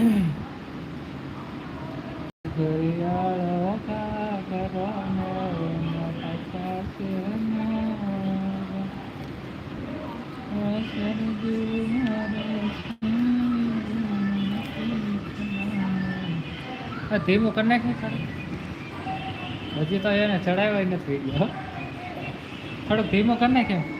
ધીમું કરી નાખે હજી તો એને ચડાવ્યો નથી. થોડુંક ધીમું કરી નાખે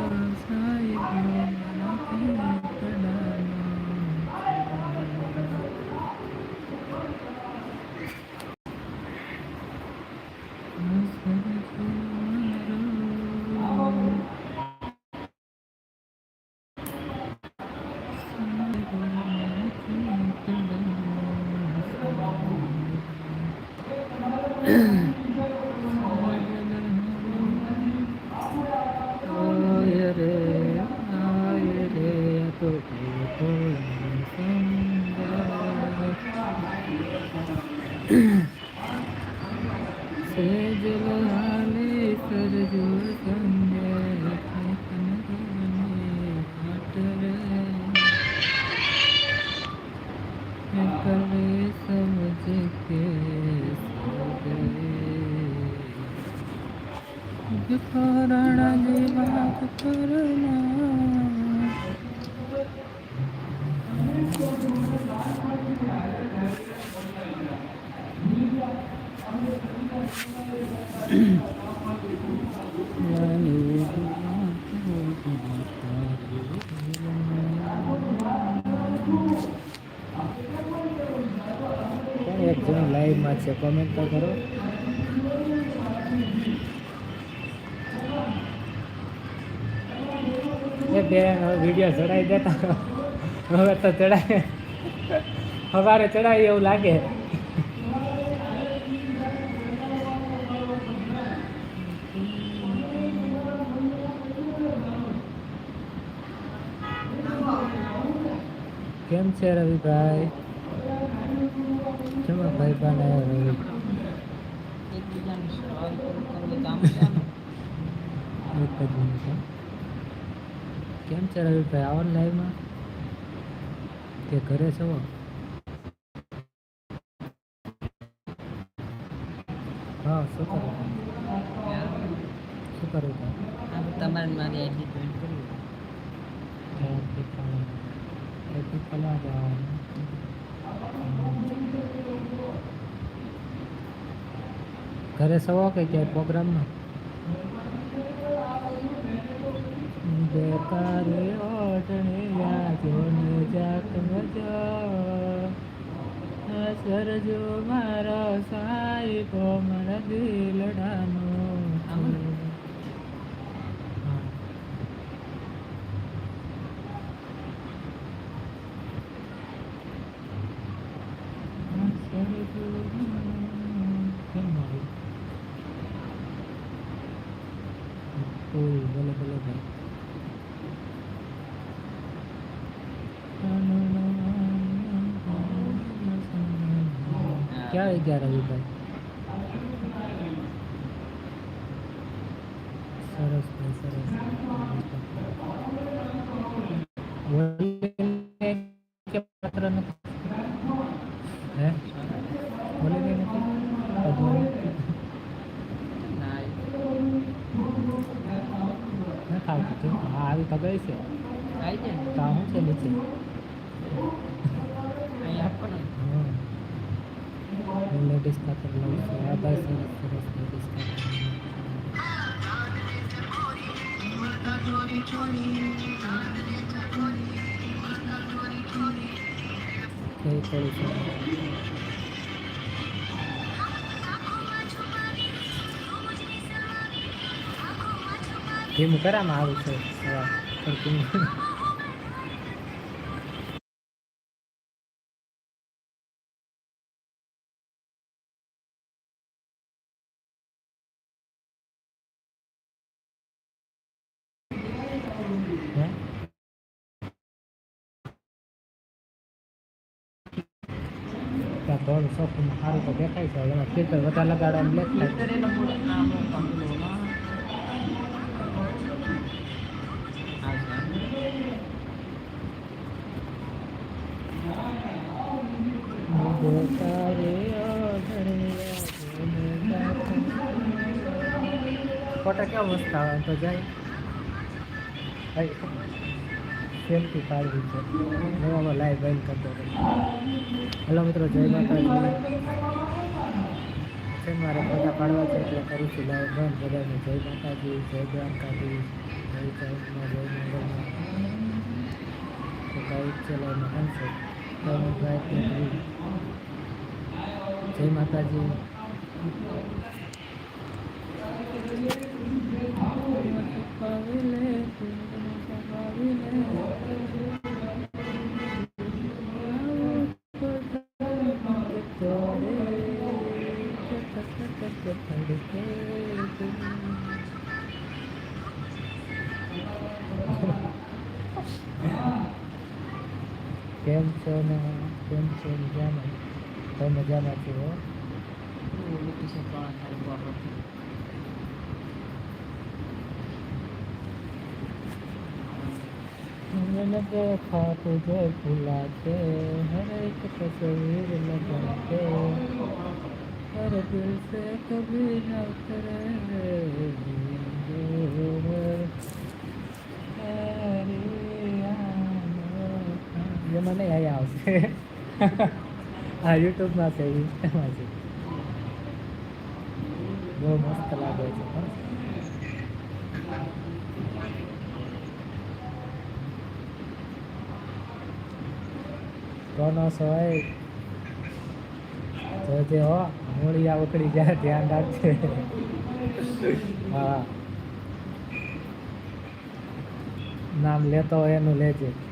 Yeah. કરણ કરના એક જણ લાઈવમાં છે? કોમેન્ટ તો કરો. એ બેન હવે વીડિયો ચડાવી દેતા હવે તો ચડાય. સવારે ચડાવી એવું લાગે. કેમ છે રવિભાઈ? કેમ ભાઈ બને રવિ? એક જ મિનિટ. કેમ છે રવિભાઈ આવો લાઈવમાં કે ઘરે છો? હા શું કરો? શું કરો તમારે મારી આઈડી જોઈન કરવી ઘરે સવો કે ક્યાંય પ્રોગ્રામમાં બેકારી ઓટણી યાદો ને જાત મજા સરજો મારો સાહેબો મારા દિલડાનો આવું ને? હા. ઓય બોલો બોલો ભાઈ ક્યાં આવી ગયા રવિભાઈ સરસ ભાઈ સરસ બોલીને કે પાત્ર નથી હે બોલીને નથી અજમાની? ના નથી આવતું છે હા આવી તો ગઈ છે આવી જાય ને તો આ શું છે નીચે લેડીઝ ખાતર લઉં છું આ ભાઈ સરસ લેડીઝ ખાતર કઈ પડી છે ધીમું કરામાં આવું છે પડતું ધોળ ચોખ્ખું સારું તો દેખાય છે. એમાં ફિલ્ટર વધારે લગાડવાનું છે ફોટા કેવા મસ્ત તો જાય. સેલ્ફી પાડવી છે. નવામાં લાઈવ બંધ કરી દો હેલો મિત્રો, જય માતાજી. છે મારે ફોટા પાડવા છે એટલે કરું છું લાઈવ બંધ. બધાને જય માતાજી, જય દ્વારકાજી જય ચાઉસમાં જય મંગળમાં તો કાંઈ છે લાઈવમાં છે? જય માતાજી. કેમ છો ને કેમ છો મજામાં તો મજામાં છો હો? લોકેશન પણ સારું વાપરો मन देखा तुझे भुला के हर एक तस्वीर लगा के பரத்தில் சேர்க்க nhưng mà này ai ao à youtube mà sẽ mà sẽ vô mस्त લાગે છે કોનો સોય જોજે હો મૂળિયા ઉકળી જાય ધ્યાન રાખજે. હા. નામ લેતો હોય એનું લેજે.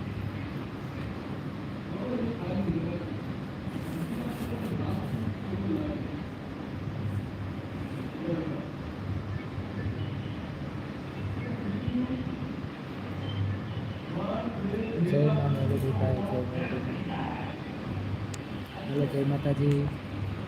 જય માતાજી.